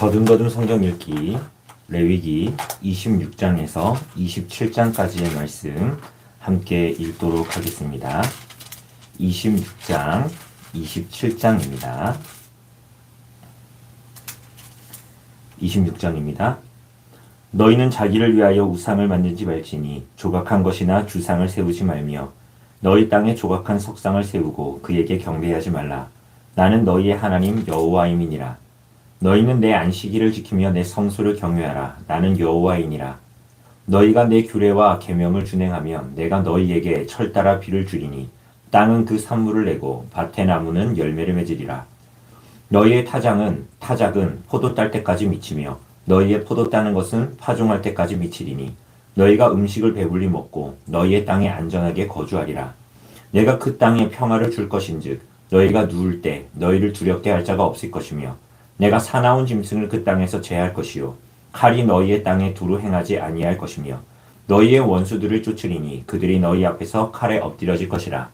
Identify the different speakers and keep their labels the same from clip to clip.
Speaker 1: 거듭거듭 성경 읽기 레위기 26장에서 27장까지의 말씀 함께 읽도록 하겠습니다. 26장, 27장입니다. 26장입니다. 너희는 자기를 위하여 우상을 만들지 말지니 조각한 것이나 주상을 세우지 말며 너희 땅에 조각한 석상을 세우고 그에게 경배하지 말라. 나는 너희의 하나님 여호와임이니라. 너희는 내 안식일을 지키며 내 성소를 경외하라. 나는 여호와이니라. 너희가 내 규례와 계명을 준행하면 내가 너희에게 철따라 비를 주리니 땅은 그 산물을 내고 밭의 나무는 열매를 맺으리라. 너희의 타장은 타작은 포도 딸 때까지 미치며 너희의 포도 따는 것은 파종할 때까지 미치리니 너희가 음식을 배불리 먹고 너희의 땅에 안전하게 거주하리라. 내가 그 땅에 평화를 줄 것인즉 너희가 누울 때 너희를 두렵게 할 자가 없을 것이며 내가 사나운 짐승을 그 땅에서 제할 것이요 칼이 너희의 땅에 두루 행하지 아니할 것이며 너희의 원수들을 쫓으리니 그들이 너희 앞에서 칼에 엎드려질 것이라.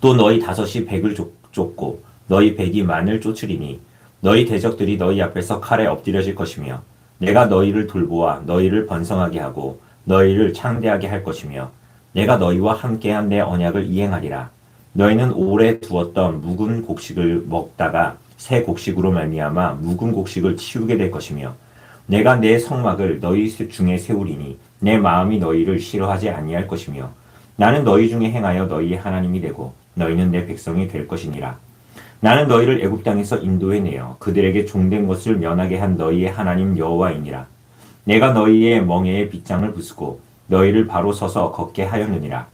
Speaker 1: 또 너희 다섯이 백을 쫓- 쫓고 너희 백이 만을 쫓으리니 너희 대적들이 너희 앞에서 칼에 엎드려질 것이며 내가 너희를 돌보아 너희를 번성하게 하고 너희를 창대하게 할 것이며 내가 너희와 함께한 내 언약을 이행하리라 너희는 오래 두었던 묵은 곡식을 먹다가 새 곡식으로 말미암아 묵은 곡식을 치우게 될 것이며 내가 내 성막을 너희 중에 세우리니 내 마음이 너희를 싫어하지 아니할 것이며 나는 너희 중에 행하여 너희의 하나님이 되고 너희는 내 백성이 될 것이니라 나는 너희를 애굽 땅에서 인도해 내어 그들에게 종된 것을 면하게 한 너희의 하나님 여호와이니라. 내가 너희의 멍에에 빗장을 부수고 너희를 바로 서서 걷게 하였느니라.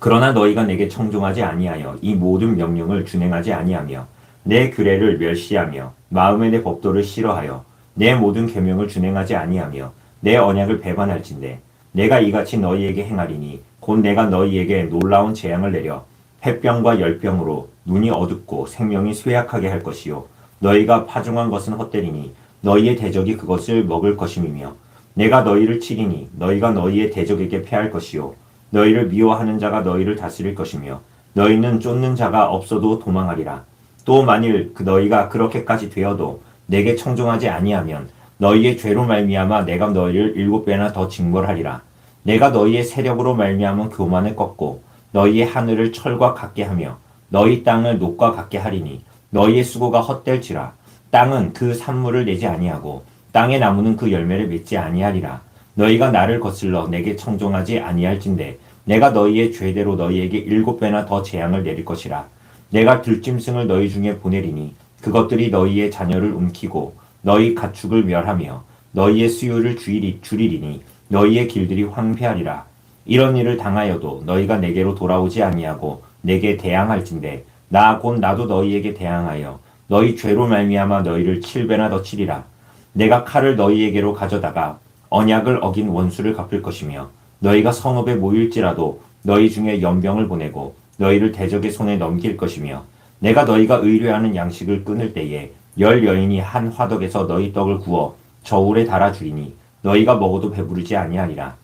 Speaker 1: 그러나 너희가 내게 청종하지 아니하여 이 모든 명령을 준행하지 아니하며 내 규례를 멸시하며 마음에 내 법도를 싫어하여 내 모든 계명을 준행하지 아니하며 내 언약을 배반할진대. 내가 이같이 너희에게 행하리니 곧 내가 너희에게 놀라운 재앙을 내려 햇병과 열병으로 눈이 어둡고 생명이 쇠약하게 할 것이요. 너희가 파종한 것은 헛되리니 너희의 대적이 그것을 먹을 것임이며 내가 너희를 치리니 너희가 너희의 대적에게 패할 것이요. 너희를 미워하는 자가 너희를 다스릴 것이며 너희는 쫓는 자가 없어도 도망하리라 또 만일 그 너희가 그렇게까지 되어도 내게 청종하지 아니하면 너희의 죄로 말미암아 내가 너희를 일곱 배나 더 징벌하리라. 내가 너희의 세력으로 말미암은 교만을 꺾고 너희의 하늘을 철과 같게 하며 너희 땅을 녹과 같게 하리니 너희의 수고가 헛될지라. 땅은 그 산물을 내지 아니하고 땅의 나무는 그 열매를 맺지 아니하리라. 너희가 나를 거슬러 내게 청종하지 아니할진대 내가 너희의 죄대로 너희에게 일곱 배나 더 재앙을 내릴 것이라 내가 들짐승을 너희 중에 보내리니 그것들이 너희의 자녀를 움키고 너희 가축을 멸하며 너희의 수요를 줄이리, 줄이리니 너희의 길들이 황폐하리라. 이런 일을 당하여도 너희가 내게로 돌아오지 아니하고 내게 대항할진대 나 곧 나도 너희에게 대항하여 너희 죄로 말미암아 너희를 칠배나 더 치리라. 내가 칼을 너희에게로 가져다가 언약을 어긴 원수를 갚을 것이며 너희가 성읍에 모일지라도 너희 중에 연병을 보내고 너희를 대적의 손에 넘길 것이며 내가 너희가 의뢰하는 양식을 끊을 때에 열 여인이 한 화덕에서 너희 떡을 구워 저울에 달아 주리니 너희가 먹어도 배부르지 아니하리라.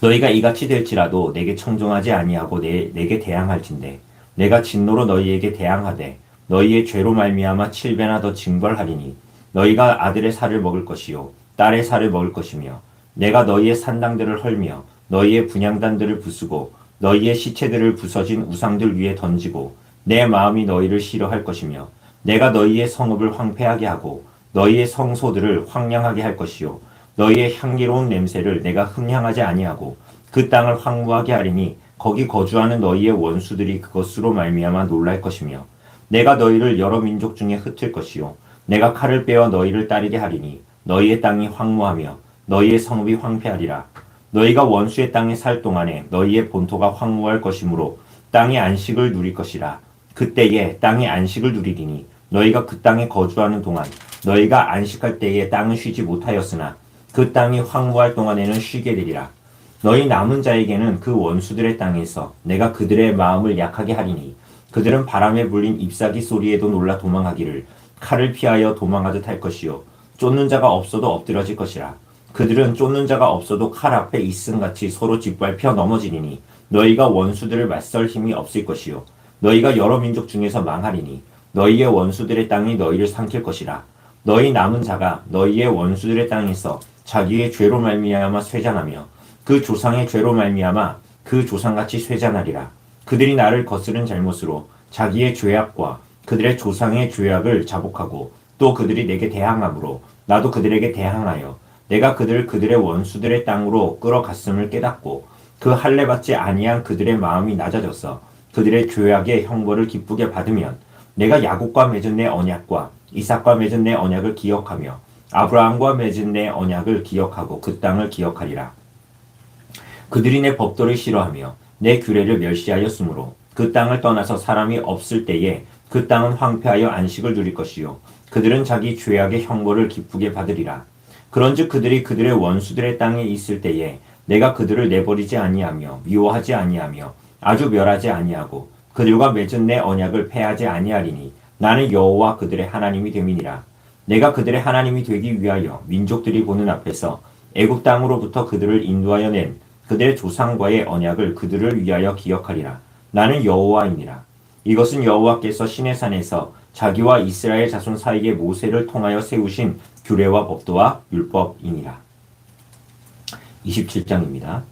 Speaker 1: 너희가 이같이 될지라도 내게 청종하지 아니하고 내, 내게 대항할진대. 내가 진노로 너희에게 대항하되 너희의 죄로 말미암아 칠배나 더 징벌하리니 너희가 아들의 살을 먹을 것이요 딸의 살을 먹을 것이며 내가 너희의 산당들을 헐며 너희의 분양단들을 부수고 너희의 시체들을 부서진 우상들 위에 던지고 내 마음이 너희를 싫어할 것이며 내가 너희의 성읍을 황폐하게 하고 너희의 성소들을 황량하게 할 것이요. 너희의 향기로운 냄새를 내가 흠향하지 아니하고 그 땅을 황무하게 하리니 거기 거주하는 너희의 원수들이 그것으로 말미암아 놀랄 것이며 내가 너희를 여러 민족 중에 흩을 것이요. 내가 칼을 빼어 너희를 따르게 하리니 너희의 땅이 황무하며 너희의 성읍이 황폐하리라 너희가 원수의 땅에 살 동안에 너희의 본토가 황무할 것이므로 땅의 안식을 누릴 것이라 그때에 땅의 안식을 누리리니 너희가 그 땅에 거주하는 동안 너희가 안식할 때에 땅은 쉬지 못하였으나 그 땅이 황무할 동안에는 쉬게 되리라. 너희 남은 자에게는 그 원수들의 땅에서 내가 그들의 마음을 약하게 하리니 그들은 바람에 불린 잎사귀 소리에도 놀라 도망하기를 칼을 피하여 도망하듯 할 것이요 쫓는 자가 없어도 엎드러질 것이라. 그들은 쫓는 자가 없어도 칼 앞에 있음같이 서로 짓밟혀 넘어지리니 너희가 원수들을 맞설 힘이 없을 것이요. 너희가 여러 민족 중에서 망하리니 너희의 원수들의 땅이 너희를 삼킬 것이라. 너희 남은 자가 너희의 원수들의 땅에서 자기의 죄로 말미암아 쇠잔하며 그 조상의 죄로 말미암아 그 조상같이 쇠잔하리라. 그들이 나를 거스른 잘못으로 자기의 죄악과 그들의 조상의 죄악을 자복하고 또 그들이 내게 대항함으로 나도 그들에게 대항하여 내가 그들을 그들의 원수들의 땅으로 끌어갔음을 깨닫고 그 할례 받지 아니한 그들의 마음이 낮아져서 그들의 죄악의 형벌을 기쁘게 받으면 내가 야곱과 맺은 내 언약과 이삭과 맺은 내 언약을 기억하며 아브라함과 맺은 내 언약을 기억하고 그 땅을 기억하리라. 그들이 내 법도를 싫어하며 내 규례를 멸시하였으므로 그 땅을 떠나서 사람이 없을 때에 그 땅은 황폐하여 안식을 누릴 것이요 그들은 자기 죄악의 형벌을 기쁘게 받으리라. 그런즉 그들이 그들의 원수들의 땅에 있을 때에 내가 그들을 내버리지 아니하며 미워하지 아니하며 아주 멸하지 아니하고 그들과 맺은 내 언약을 패하지 아니하리니 나는 여호와 그들의 하나님이 됨이니라. 내가 그들의 하나님이 되기 위하여 민족들이 보는 앞에서 애굽 땅으로부터 그들을 인도하여 낸 그들의 조상과의 언약을 그들을 위하여 기억하리라. 나는 여호와이니라. 이것은 여호와께서 시내 산에서 자기와 이스라엘 자손 사이에 모세를 통하여 세우신 규례와 법도와 율법이니라. 27장입니다.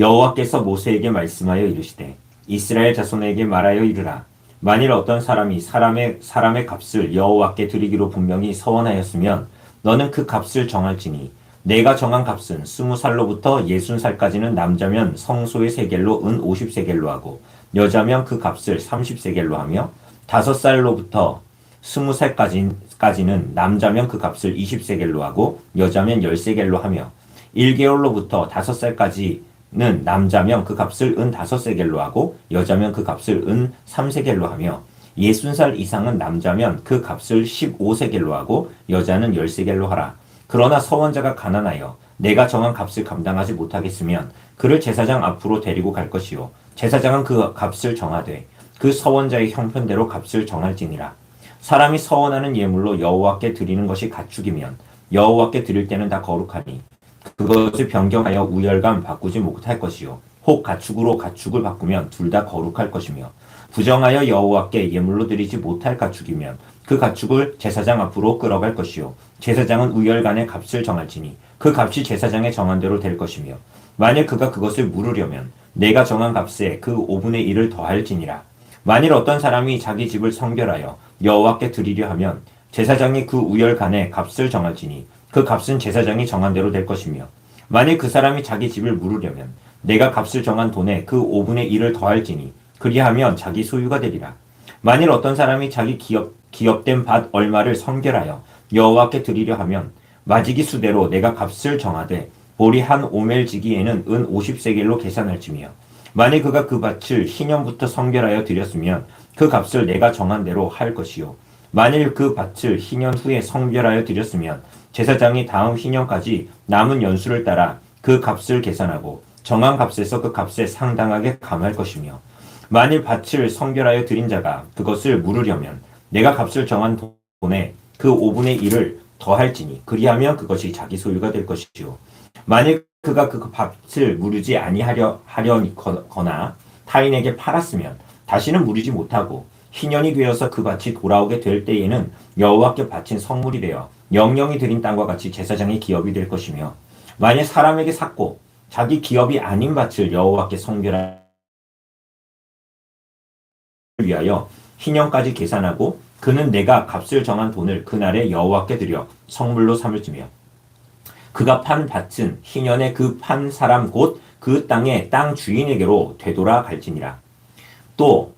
Speaker 1: 여호와께서 모세에게 말씀하여 이르시되 이스라엘 자손에게 말하여 이르라 만일 어떤 사람이 사람의 사람의 값을 여호와께 드리기로 분명히 서원하였으면 너는 그 값을 정할지니 내가 정한 값은 스무 살로부터 예순 살까지는 남자면 성소의 세겔로 은 오십 세겔로 하고 여자면 그 값을 삼십 세겔로 하며 다섯 살로부터 스무 살까지는 남자면 그 값을 이십 세겔로 하고 여자면 열 세겔로 하며 1개월로부터 다섯 살까지는 남자면 그 값을 은 다섯 세겔로 하고 여자면 그 값을 은 3세겔로 하며 예순 살 이상은 남자면 그 값을 15세겔로 하고 여자는 10세겔로 하라. 그러나 서원자가 가난하여 내가 정한 값을 감당하지 못하겠으면 그를 제사장 앞으로 데리고 갈 것이요 제사장은 그 값을 정하되 그 서원자의 형편대로 값을 정할지니라. 사람이 서원하는 예물로 여호와께 드리는 것이 가축이면 여호와께 드릴 때는 다 거룩하니 그것을 변경하여 우열감 바꾸지 못할 것이요. 혹 가축으로 가축을 바꾸면 둘 다 거룩할 것이며 부정하여 여호와께 예물로 드리지 못할 가축이면 그 가축을 제사장 앞으로 끌어갈 것이요. 제사장은 우열간의 값을 정할지니 그 값이 제사장의 정한 대로 될 것이며 만일 그가 그것을 물으려면 내가 정한 값에 그 5분의 1을 더할지니라 만일 어떤 사람이 자기 집을 성별하여 여호와께 드리려 하면 제사장이 그 우열간의 값을 정할지니 그 값은 제사장이 정한 대로 될 것이며 만일 그 사람이 자기 집을 물으려면 내가 값을 정한 돈에 그 5분의 1을 더할지니 그리하면 자기 소유가 되리라. 만일 어떤 사람이 자기 기업, 기업된 밭 얼마를 성결하여 여호와께 드리려 하면 마지기 수대로 내가 값을 정하되 보리 한 오멜 지기에는 은 50세겔로 계산할지며 만일 그가 그 밭을 희년부터 성결하여 드렸으면 그 값을 내가 정한 대로 할 것이요. 만일 그 밭을 희년 후에 성별하여 드렸으면 제사장이 다음 희년까지 남은 연수를 따라 그 값을 계산하고 정한 값에서 그 값에 상당하게 감할 것이며 만일 밭을 성별하여 드린 자가 그것을 물으려면 내가 값을 정한 돈에 그 5분의 1을 더할지니 그리하면 그것이 자기 소유가 될 것이요. 만일 그가 그 밭을 무르지 아니하려 하려거나 타인에게 팔았으면 다시는 무르지 못하고 희년이 되어서 그 밭이 돌아오게 될 때에는 여호와께 바친 성물이 되어 영영이 드린 땅과 같이 제사장의 기업이 될 것이며 만일 사람에게 샀고 자기 기업이 아닌 밭을 여호와께 성별하 위하여 희년까지 계산하고 그는 내가 값을 정한 돈을 그날에 여호와께 드려 성물로 삼을지며 그가 판 밭은 희년에 그 판 사람 곧 그 땅의 땅 주인에게로 되돌아 갈지니라 또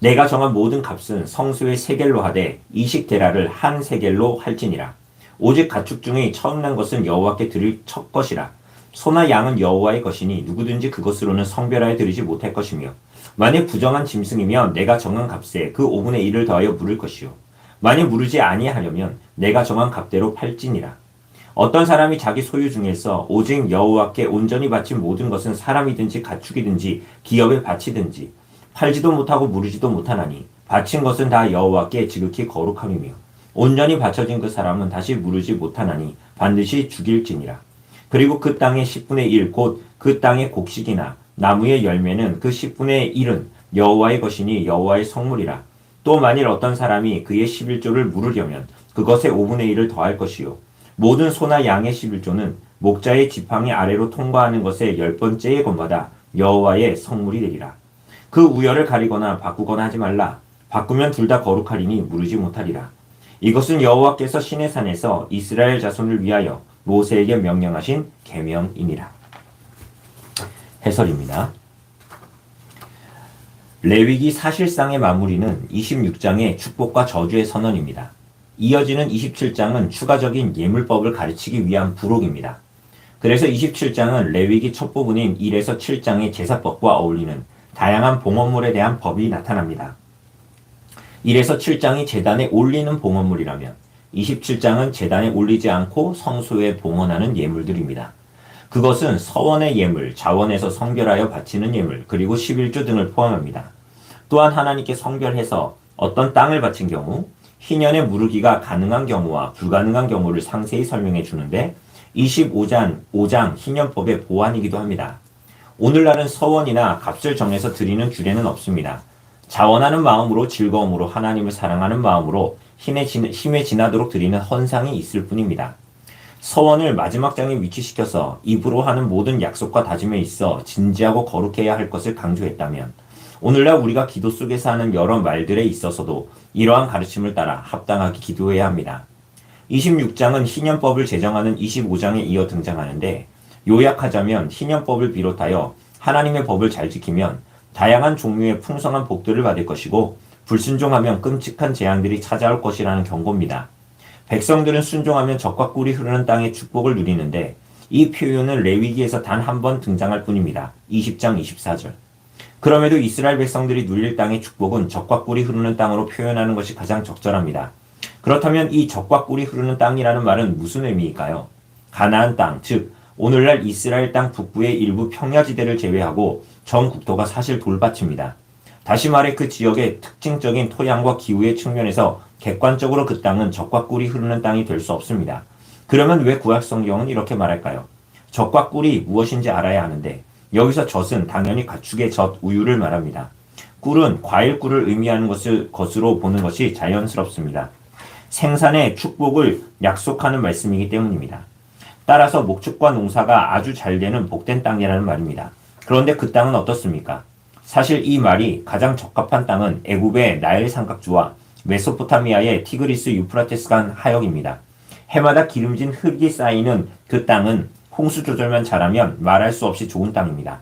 Speaker 1: 내가 정한 모든 값은 성수의 세겔로 하되 이식 대라를 한 세겔로 할지니라. 오직 가축 중에 처음 난 것은 여호와께 드릴 첫 것이라. 소나 양은 여호와의 것이니 누구든지 그것으로는 성별하여 드리지 못할 것이며 만일 부정한 짐승이면 내가 정한 값에 그 5분의 1을 더하여 물을 것이요 만일 물으지 아니하려면 내가 정한 값대로 팔지니라 어떤 사람이 자기 소유 중에서 오직 여호와께 온전히 바친 모든 것은 사람이든지 가축이든지 기업에 바치든지 팔지도 못하고 무르지도 못하나니 바친 것은 다 여호와께 지극히 거룩함이며 온전히 바쳐진 그 사람은 다시 무르지 못하나니 반드시 죽일지니라. 그리고 그 땅의 10분의 1 곧 그 땅의 곡식이나 나무의 열매는 그 10분의 1은 여호와의 것이니 여호와의 성물이라. 또 만일 어떤 사람이 그의 11조를 물으려면 그것의 5분의 1을 더할 것이요. 모든 소나 양의 11조는 목자의 지팡이 아래로 통과하는 것의 열 번째의 것마다 여호와의 성물이 되리라. 그 우열을 가리거나 바꾸거나 하지 말라. 바꾸면 둘 다 거룩하리니 무르지 못하리라. 이것은 여호와께서 신의 산에서 이스라엘 자손을 위하여 모세에게 명령하신 계명이니라. 해설입니다. 레위기 사실상의 마무리는 26장의 축복과 저주의 선언입니다. 이어지는 27장은 추가적인 예물법을 가르치기 위한 부록입니다. 그래서 27장은 레위기 첫 부분인 1에서 7장의 제사법과 어울리는 다양한 봉헌물에 대한 법이 나타납니다. 1에서 7장이 재단에 올리는 봉헌물이라면 27장은 재단에 올리지 않고 성소에 봉헌하는 예물들입니다. 그것은 서원의 예물, 자원에서 성별하여 바치는 예물, 그리고 11조 등을 포함합니다. 또한 하나님께 성별해서 어떤 땅을 바친 경우, 희년의 무르기가 가능한 경우와 불가능한 경우를 상세히 설명해 주는데 25장 5장 희년법의 보완이기도 합니다. 오늘날은 서원이나 값을 정해서 드리는 규례는 없습니다. 자원하는 마음으로 즐거움으로 하나님을 사랑하는 마음으로 힘에, 지, 힘에 지나도록 드리는 헌상이 있을 뿐입니다. 서원을 마지막 장에 위치시켜서 입으로 하는 모든 약속과 다짐에 있어 진지하고 거룩해야 할 것을 강조했다면 오늘날 우리가 기도 속에서 하는 여러 말들에 있어서도 이러한 가르침을 따라 합당하게 기도해야 합니다. 26장은 희년법을 제정하는 25장에 이어 등장하는데 요약하자면 희년법을 비롯하여 하나님의 법을 잘 지키면 다양한 종류의 풍성한 복들을 받을 것이고 불순종하면 끔찍한 재앙들이 찾아올 것이라는 경고입니다. 백성들은 순종하면 적과 꿀이 흐르는 땅의 축복을 누리는데 이 표현은 레위기에서 단 한 번 등장할 뿐입니다. 20장 24절. 그럼에도 이스라엘 백성들이 누릴 땅의 축복은 적과 꿀이 흐르는 땅으로 표현하는 것이 가장 적절합니다. 그렇다면 이 적과 꿀이 흐르는 땅이라는 말은 무슨 의미일까요? 가나안 땅, 즉 오늘날 이스라엘 땅 북부의 일부 평야지대를 제외하고 전 국토가 사실 돌밭입니다. 다시 말해 그 지역의 특징적인 토양과 기후의 측면에서 객관적으로 그 땅은 적과 꿀이 흐르는 땅이 될 수 없습니다. 그러면 왜 구약 성경은 이렇게 말할까요? 적과 꿀이 무엇인지 알아야 하는데 여기서 젖은 당연히 가축의 젖, 우유를 말합니다. 꿀은 과일 꿀을 의미하는 것을 것으로 보는 것이 자연스럽습니다. 생산의 축복을 약속하는 말씀이기 때문입니다. 따라서 목축과 농사가 아주 잘 되는 복된 땅이라는 말입니다. 그런데 그 땅은 어떻습니까? 사실 이 말이 가장 적합한 땅은 애굽의 나일 삼각주와 메소포타미아의 티그리스 유프라테스 간 하역입니다. 해마다 기름진 흙이 쌓이는 그 땅은 홍수 조절만 잘하면 말할 수 없이 좋은 땅입니다.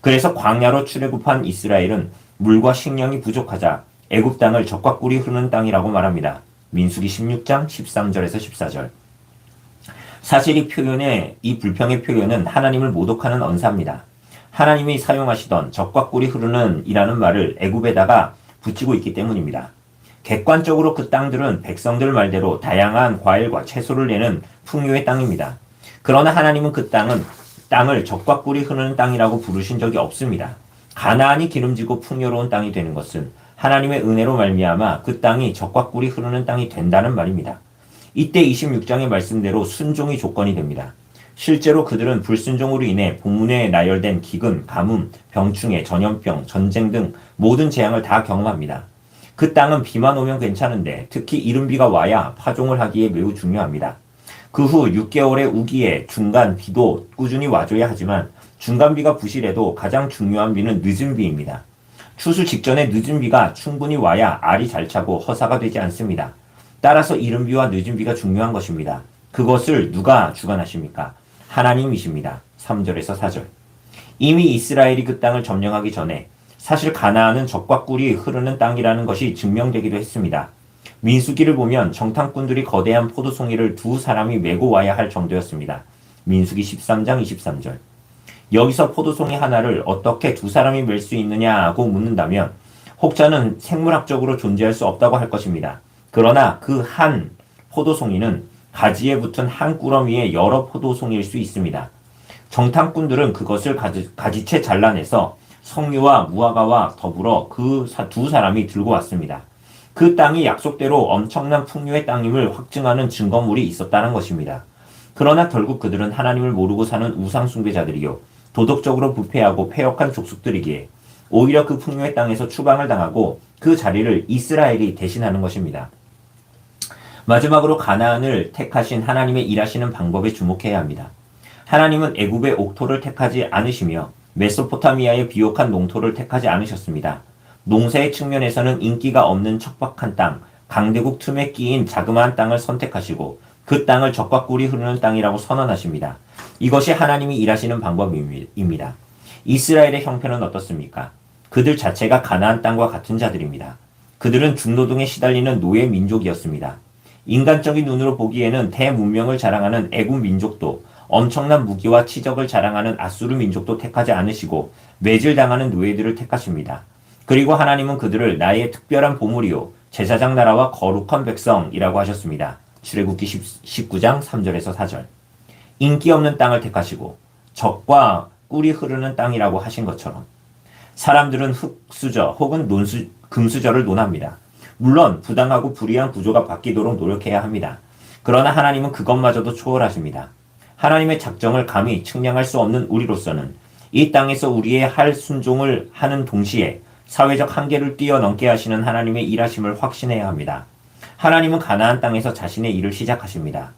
Speaker 1: 그래서 광야로 출애굽한 이스라엘은 물과 식량이 부족하자 애굽 땅을 적과 꿀이 흐르는 땅이라고 말합니다. 민수기 16장 13절에서 14절. 사실 이 표현의 이 불평의 표현은 하나님을 모독하는 언사입니다. 하나님이 사용하시던 적과 꿀이 흐르는 이라는 말을 애굽에다가 붙이고 있기 때문입니다. 객관적으로 그 땅들은 백성들 말대로 다양한 과일과 채소를 내는 풍요의 땅입니다. 그러나 하나님은 그 땅은 땅을 적과 꿀이 흐르는 땅이라고 부르신 적이 없습니다. 가나안이 기름지고 풍요로운 땅이 되는 것은 하나님의 은혜로 말미암아 그 땅이 적과 꿀이 흐르는 땅이 된다는 말입니다. 이때 26장의 말씀대로 순종이 조건이 됩니다. 실제로 그들은 불순종으로 인해 본문에 나열된 기근, 가뭄, 병충해, 전염병, 전쟁 등 모든 재앙을 다 경험합니다. 그 땅은 비만 오면 괜찮은데 특히 이른 비가 와야 파종을 하기에 매우 중요합니다. 그 후 6개월의 우기에 중간 비도 꾸준히 와줘야 하지만 중간 비가 부실해도 가장 중요한 비는 늦은 비입니다. 추수 직전에 늦은 비가 충분히 와야 알이 잘 차고 허사가 되지 않습니다. 따라서 이른 비와 늦은 비가 중요한 것입니다. 그것을 누가 주관하십니까? 하나님이십니다. 3절에서 4절. 이미 이스라엘이 그 땅을 점령하기 전에 사실 가나안은 적과 꿀이 흐르는 땅이라는 것이 증명되기도 했습니다. 민수기를 보면 정탐꾼들이 거대한 포도송이를 두 사람이 메고 와야 할 정도였습니다. 민수기 13장 23절. 여기서 포도송이 하나를 어떻게 두 사람이 멜 수 있느냐고 묻는다면 혹자는 생물학적으로 존재할 수 없다고 할 것입니다. 그러나 그 한 포도송이는 가지에 붙은 한 꾸러미의 여러 포도송이일 수 있습니다. 정탐꾼들은 그것을 가지, 가지채 잘라내서 성류와 무화과와 더불어 그 두 사람이 들고 왔습니다. 그 땅이 약속대로 엄청난 풍요의 땅임을 확증하는 증거물이 있었다는 것입니다. 그러나 결국 그들은 하나님을 모르고 사는 우상숭배자들이요. 도덕적으로 부패하고 폐역한 족속들이기에 오히려 그 풍요의 땅에서 추방을 당하고 그 자리를 이스라엘이 대신하는 것입니다. 마지막으로 가나안을 택하신 하나님의 일하시는 방법에 주목해야 합니다. 하나님은 애굽의 옥토를 택하지 않으시며 메소포타미아의 비옥한 농토를 택하지 않으셨습니다. 농사의 측면에서는 인기가 없는 척박한 땅, 강대국 틈에 끼인 자그마한 땅을 선택하시고 그 땅을 적과 꿀이 흐르는 땅이라고 선언하십니다. 이것이 하나님이 일하시는 방법입니다. 이스라엘의 형편은 어떻습니까? 그들 자체가 가나안 땅과 같은 자들입니다. 그들은 중노동에 시달리는 노예 민족이었습니다. 인간적인 눈으로 보기에는 대문명을 자랑하는 애굽 민족도 엄청난 무기와 치적을 자랑하는 아수르 민족도 택하지 않으시고 매질당하는 노예들을 택하십니다. 그리고 하나님은 그들을 나의 특별한 보물이요 제사장 나라와 거룩한 백성이라고 하셨습니다. 출애굽기 19장 3절에서 4절. 인기 없는 땅을 택하시고 적과 꿀이 흐르는 땅이라고 하신 것처럼 사람들은 흙수저 혹은 논수, 금수저를 논합니다. 물론 부당하고 불이한 구조가 바뀌도록 노력해야 합니다. 그러나 하나님은 그것마저도 초월하십니다. 하나님의 작정을 감히 측량할 수 없는 우리로서는 이 땅에서 우리의 할 순종을 하는 동시에 사회적 한계를 뛰어넘게 하시는 하나님의 일하심을 확신해야 합니다. 하나님은 가나안 땅에서 자신의 일을 시작하십니다.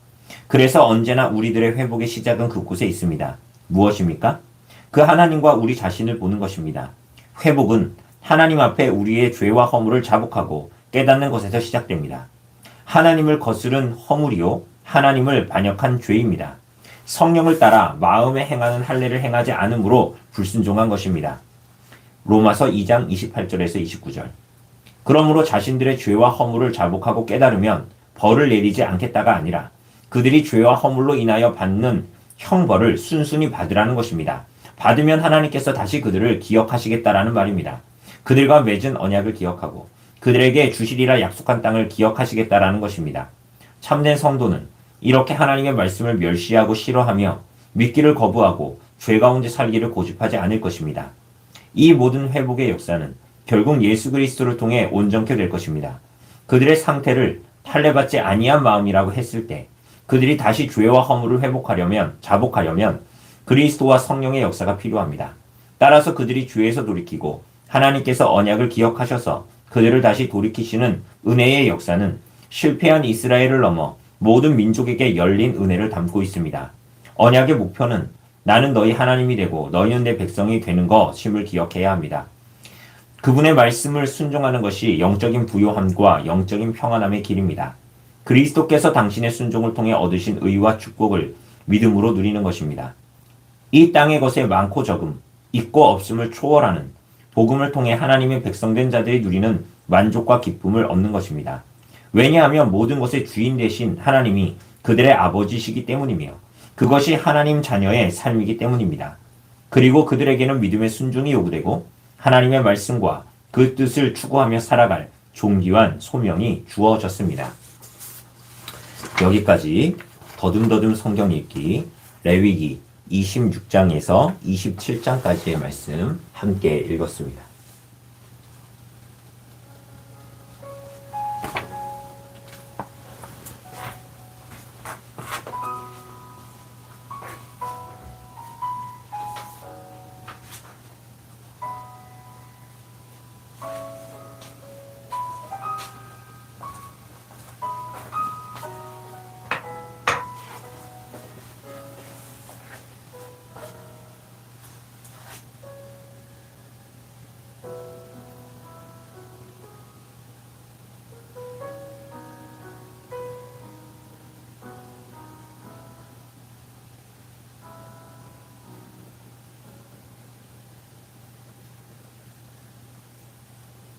Speaker 1: 그래서 언제나 우리들의 회복의 시작은 그곳에 있습니다. 무엇입니까? 그 하나님과 우리 자신을 보는 것입니다. 회복은 하나님 앞에 우리의 죄와 허물을 자복하고 깨닫는 것에서 시작됩니다. 하나님을 거스른 허물이요 하나님을 반역한 죄입니다. 성령을 따라 마음에 행하는 할례를 행하지 않으므로 불순종한 것입니다. 로마서 2장 28절에서 29절. 그러므로 자신들의 죄와 허물을 자복하고 깨달으면 벌을 내리지 않겠다가 아니라 그들이 죄와 허물로 인하여 받는 형벌을 순순히 받으라는 것입니다. 받으면 하나님께서 다시 그들을 기억하시겠다라는 말입니다. 그들과 맺은 언약을 기억하고 그들에게 주시리라 약속한 땅을 기억하시겠다라는 것입니다. 참된 성도는 이렇게 하나님의 말씀을 멸시하고 싫어하며 믿기를 거부하고 죄 가운데 살기를 고집하지 않을 것입니다. 이 모든 회복의 역사는 결국 예수 그리스도를 통해 온전케 될 것입니다. 그들의 상태를 탈례받지 아니한 마음이라고 했을 때 그들이 다시 죄와 허물을 회복하려면 자복하려면 그리스도와 성령의 역사가 필요합니다. 따라서 그들이 죄에서 돌이키고 하나님께서 언약을 기억하셔서 그들을 다시 돌이키시는 은혜의 역사는 실패한 이스라엘을 넘어 모든 민족에게 열린 은혜를 담고 있습니다. 언약의 목표는 나는 너희 하나님이 되고 너희는 내 백성이 되는 것임을 기억해야 합니다. 그분의 말씀을 순종하는 것이 영적인 부요함과 영적인 평안함의 길입니다. 그리스도께서 당신의 순종을 통해 얻으신 의와 축복을 믿음으로 누리는 것입니다. 이 땅의 것에 많고 적음, 있고 없음을 초월하는 복음을 통해 하나님의 백성된 자들이 누리는 만족과 기쁨을 얻는 것입니다. 왜냐하면 모든 것의 주인 되신 하나님이 그들의 아버지시기 때문이며 그것이 하나님 자녀의 삶이기 때문입니다. 그리고 그들에게는 믿음의 순종이 요구되고 하나님의 말씀과 그 뜻을 추구하며 살아갈 존귀한 소명이 주어졌습니다. 여기까지 더듬더듬 성경 읽기 레위기 26장에서 27장까지의 말씀 함께 읽었습니다.